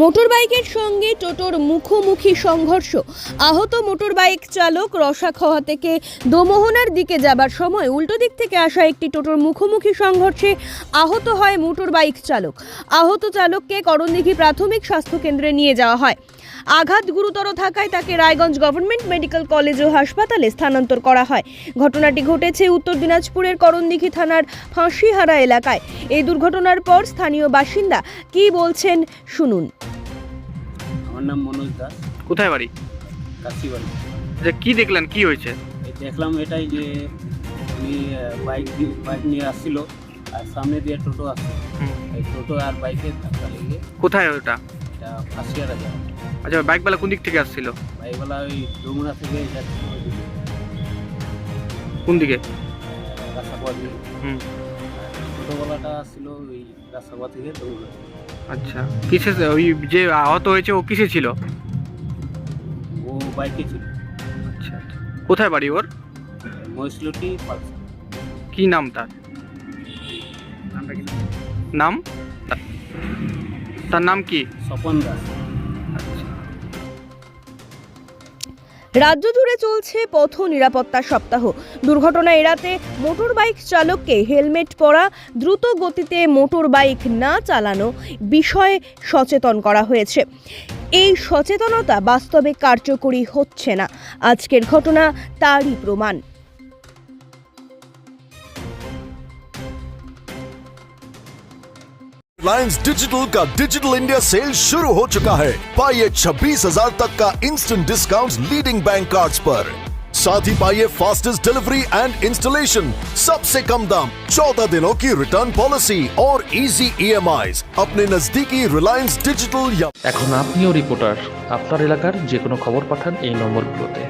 মোটরবাইকের সঙ্গে টোটোর মুখোমুখি সংঘর্ষ। আহত মোটরবাইক চালক রসাখোয়া থেকে দোমোহনার দিকে যাবার সময় উল্টো দিক থেকে আসা একটি টোটোর মুখোমুখি সংঘর্ষে আহত হয় মোটরবাইক চালক। আহত চালককে করণদিঘি প্রাথমিক স্বাস্থ্যকেন্দ্রে নিয়ে যাওয়া হয়। আঘাত গুরুতর থাকায় তাকে রায়গঞ্জ গভর্নমেন্ট মেডিকেল কলেজ ও হাসপাতালে স্থানান্তর করা হয়। ঘটনাটি ঘটেছে উত্তর দিনাজপুরের করণদিঘি থানার ফাঁসিহারা এলাকায়। এই দুর্ঘটনার পর স্থানীয় বাসিন্দা কী বলছেন শুনুন। আমার নাম মনোজ দাস। কোথায় বাড়ি? কাশিবাড়ি। যে কি দেখলেন? কি হয়েছে? দেখলাম এটাই যে উনি বাইক দিয়ে- বাইক নিয়ে আসছিল আর সামনে দিয়ে টোটো আসছে। হুম। এই টোটো আর বাইকে ধাক্কা লেগে কোথায় ওটা? এটা ফাঁসিয়ারা যায় আচ্ছা বাইকবেলা কোন দিক থেকে আসছিল? বাইকওয়ালা ওই ডোমরা থেকে কোন দিকে? রাসাপা দিয়ে হুম। টোটোওয়ালাটা আসছিল ওই রাসাপা থেকে ডোমরা। আচ্ছা কিসে ওই যে আহত হয়েছে ও কিসে ছিল? ও বাইকে ছিল। আচ্ছা আচ্ছা। কোথায় বাড়ি ওর? মহিষলটি পালসার কি নাম তার? নাম? তার নাম কি? স্বপন দাস। রাজ্য জুড়ে চলছে পথ নিরাপত্তা সপ্তাহ। দুর্ঘটনা এড়াতে মোটর বাইক চালককে হেলমেট পরা, দ্রুত গতিতে মোটর বাইক না চালানো বিষয়ে সচেতন করা হয়েছে। এই সচেতনতা বাস্তবে কার্যকরী হচ্ছে না। আজকের ঘটনা তারই প্রমাণ। रिलायंस डिजिटल का डिजिटल इंडिया सेल शुरू हो चुका है पाइए छब्बीस हजार तक का instant discount leading bank cards पर साथ ही पाइए फास्टेस्ट डिलीवरी एंड इंस्टॉलेशन सबसे कम दाम चौदह दिनों की रिटर्न पॉलिसी और इजी ईएमआई अपने नजदीकी रिलायंस डिजिटल या এখন আপনিও রিপোর্টার আপনার এলাকার যে কোনো খবর পাঠান এই নম্বরগুলোতে